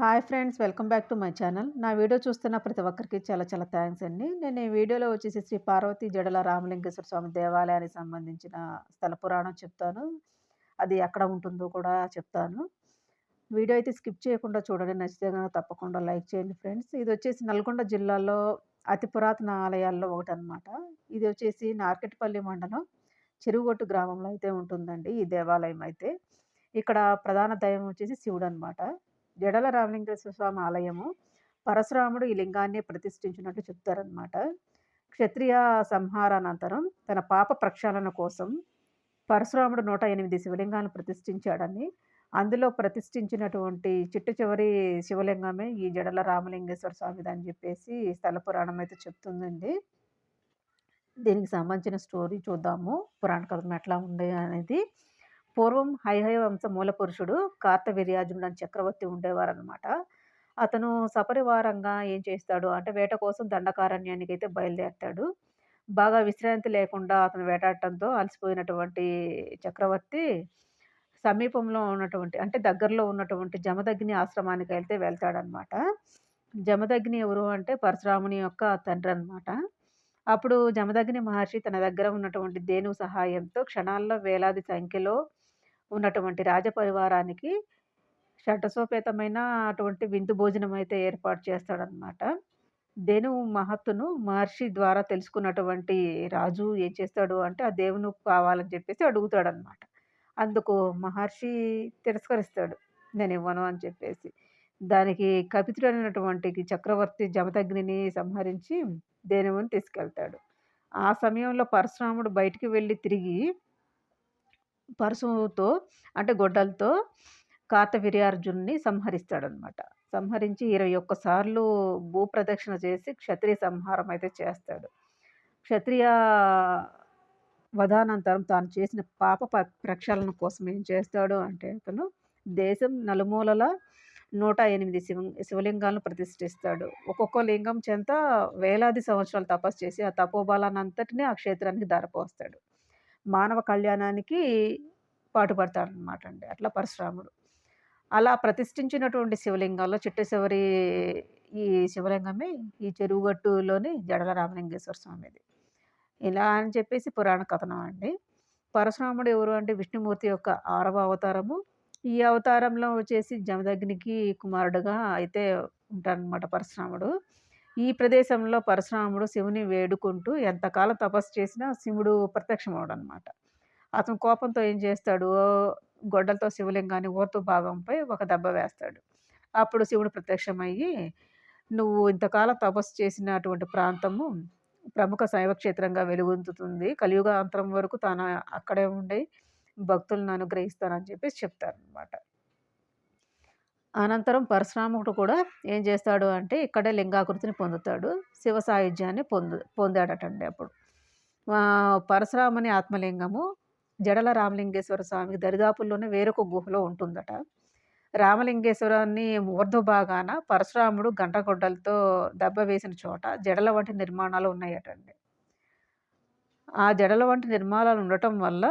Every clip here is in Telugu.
Hi friends welcome back to my channel. నా వీడియో చూస్తున్న ప్రతి ఒక్కరికి చాలా చాలా థ్యాంక్స్ అండి. నేను ఈ వీడియోలో వచ్చేసి శ్రీ పార్వతి జడల రామలింగేశ్వర స్వామి దేవాలయానికి సంబంధించిన స్థల పురాణం చెప్తాను. అది ఎక్కడ ఉంటుందో కూడా చెప్తాను. వీడియో అయితే స్కిప్ చేయకుండా చూడండి. నచ్చితే కనుక తప్పకుండా లైక్ చేయండి ఫ్రెండ్స్. ఇది వచ్చేసి నల్గొండ జిల్లాలో అతి పురాతన ఆలయాల్లో ఒకటి అనమాట ఇది వచ్చేసి నార్కెట్పల్లి మండలం చెరువుగొట్టు గ్రామంలో అయితే ఉంటుందండి ఈ దేవాలయం అయితే. ఇక్కడ ప్రధాన దైవం వచ్చేసి శివుడు అనమాట జడల రామలింగేశ్వర స్వామి ఆలయము పరశురాముడు ఈ లింగాన్ని ప్రతిష్ఠించినట్టు చెప్తారనమాట క్షత్రియ సంహారానంతరం తన పాప ప్రక్షాళన కోసం పరశురాముడు నూట ఎనిమిది శివలింగాలను ప్రతిష్ఠించాడని అందులో ప్రతిష్ఠించినటువంటి చిట్టు చివరి శివలింగమే ఈ జడల రామలింగేశ్వర స్వామిది అని చెప్పేసి స్థల పురాణం అయితే చెప్తుందండి. దీనికి సంబంధించిన స్టోరీ చూద్దాము పురాణ కథం ఎట్లా ఉంది అనేది. పూర్వం హైహయ వంశ మూలపురుషుడు కార్తవీర్యాజుడు అని చక్రవర్తి ఉండేవారనమాట అతను సపరివారంగా ఏం చేస్తాడు అంటే వేట కోసం దండకారణ్యానికి అయితే బయలుదేరతాడు. బాగా విశ్రాంతి లేకుండా అతను వేటాడటంతో అలసిపోయినటువంటి చక్రవర్తి సమీపంలో ఉన్నటువంటి అంటే దగ్గరలో ఉన్నటువంటి జమదగ్ని ఆశ్రమానికి వెళ్తే వెళ్తాడనమాట జమదగ్ని ఎవరు అంటే పరశురాముని యొక్క తండ్రి అనమాట అప్పుడు జమదగ్ని మహర్షి తన దగ్గర ఉన్నటువంటి దేను సహాయంతో క్షణాల్లో వేలాది సంఖ్యలో ఉన్నటువంటి రాజపరివారానికి షటసోపేతమైన అటువంటి విందు భోజనం అయితే ఏర్పాటు చేస్తాడనమాట దేను మహత్తును మహర్షి ద్వారా తెలుసుకున్నటువంటి రాజు ఏం చేస్తాడు అంటే ఆ దేవుని కావాలని చెప్పేసి అడుగుతాడనమాట అందుకు మహర్షి తిరస్కరిస్తాడు నేను ఇవ్వను అని చెప్పేసి. దానికి కపితుడైనటువంటి చక్రవర్తి జమదగ్నిని సంహరించి దేనువుని తీసుకెళ్తాడు. ఆ సమయంలో పరశురాముడు బయటికి వెళ్ళి తిరిగి పరశుతో అంటే గొడ్డలతో కార్తవీర్యార్జున్ని సంహరిస్తాడనమాట సంహరించి ఇరవై ఒక్కసార్లు భూప్రదక్షిణ చేసి క్షత్రియ సంహారం అయితే చేస్తాడు. క్షత్రియ వధానంతరం తాను చేసిన పాప ప్రక్షాళన కోసం ఏం చేస్తాడు అంటే అతను దేశం నలుమూలల నూట ఎనిమిది శివ శివలింగాలను ప్రతిష్ఠిస్తాడు. ఒక్కొక్క లింగం చెంత వేలాది సంవత్సరాలు తపస్సు చేసి ఆ తపోబలానంతటినీ ఆ క్షేత్రానికి ధారపోస్తాడు మానవ కళ్యాణానికి పాటుపడతాడనమాట అండి అట్లా పరశురాముడు. అలా ప్రతిష్ఠించినటువంటి శివలింగాల్లో చిట్టశివరి ఈ శివలింగమే ఈ చెరువుగట్టులోని జడల రామలింగేశ్వర స్వామిది. ఇలా అని చెప్పేసి పురాణ కథనం అండి. పరశురాముడు ఎవరు అంటే విష్ణుమూర్తి యొక్క ఆరవ అవతారము. ఈ అవతారంలో వచ్చేసి జమదగ్నికి కుమారుడుగా అయితే ఉంటాడనమాట పరశురాముడు. ఈ ప్రదేశంలో పరశురాముడు శివుని వేడుకుంటూ ఎంతకాలం తపస్సు చేసినా శివుడు ప్రత్యక్షమవడం అనమాట అతను కోపంతో ఏం చేస్తాడు? గొడ్డలతో శివలింగాన్ని ఓర్తు భాగంపై ఒక దెబ్బ వేస్తాడు. అప్పుడు శివుడు ప్రత్యక్షమయ్యి నువ్వు ఇంతకాలం తపస్సు చేసినటువంటి ప్రాంతము ప్రముఖ శైవక్షేత్రంగా వెలుగొందుతుంది. కలియుగాంతరం వరకు తాను అక్కడే ఉండి భక్తులను అనుగ్రహిస్తానని చెప్పేసి చెప్తారనమాట. అనంతరం పరశురాముడు కూడా ఏం చేస్తాడు అంటే ఇక్కడే లింగాకృతిని పొందుతాడు. శివ సాయుధ్యాన్ని పొందు పొందాడటండి అప్పుడు. పరశురాముని ఆత్మలింగము జడల రామలింగేశ్వర స్వామికి దరిదాపుల్లోనే వేరొక గుహలో ఉంటుందట. రామలింగేశ్వరాన్ని భాగాన పరశురాముడు గంటగొడ్డలతో దెబ్బ వేసిన చోట జడల వంటి నిర్మాణాలు ఉన్నాయటండి. ఆ జడల వంటి నిర్మాణాలు ఉండటం వల్ల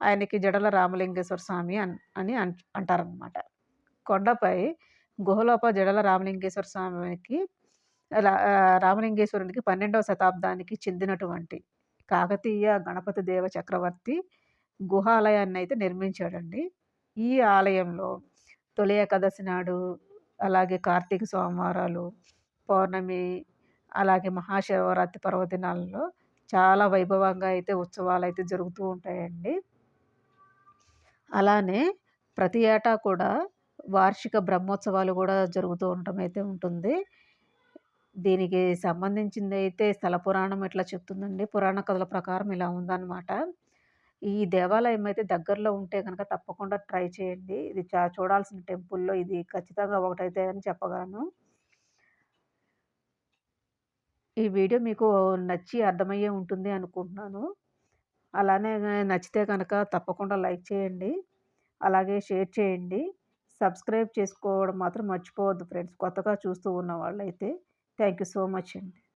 ఆయనకి జడల రామలింగేశ్వర స్వామి అని అంటారనమాట కొండపై గుహలోప జడల రామలింగేశ్వర స్వామికి రామలింగేశ్వరునికి పన్నెండవ శతాబ్దానికి చెందినటువంటి కాకతీయ గణపతి దేవ చక్రవర్తి గుహాలయాన్ని అయితే నిర్మించాడండి. ఈ ఆలయంలో తొలి ఏకాదశి నాడు అలాగే కార్తీక సోమవారాలు పౌర్ణమి అలాగే మహాశివరాత్రి పర్వదినాలలో చాలా వైభవంగా అయితే ఉత్సవాలు అయితే జరుగుతూ ఉంటాయండి. అలానే ప్రతి ఏటా కూడా వార్షిక బ్రహ్మోత్సవాలు కూడా జరుగుతూ ఉండటం అయితే ఉంటుంది. దీనికి సంబంధించింది అయితే స్థల పురాణం ఇట్లా చెప్తుందండి పురాణ కథల ప్రకారం ఇలా ఉందన్నమాట. ఈ దేవాలయం అయితే దగ్గరలో ఉంటే కనుక తప్పకుండా ట్రై చేయండి. ఇది చా చూడాల్సిన టెంపుల్లో ఇది ఖచ్చితంగా ఒకటైతే అని చెప్పగలను. ఈ వీడియో మీకు నచ్చి అర్థమయ్యే ఉంటుంది అనుకుంటున్నాను. అలానే నచ్చితే కనుక తప్పకుండా లైక్ చేయండి. అలాగే షేర్ చేయండి. సబ్స్క్రైబ్ చేసుకోవడం మాత్రం మర్చిపోవద్దు ఫ్రెండ్స్. కొత్తగా చూస్తూ ఉన్న వాళ్ళైతే థ్యాంక్ యూ సో మచ్ అండి.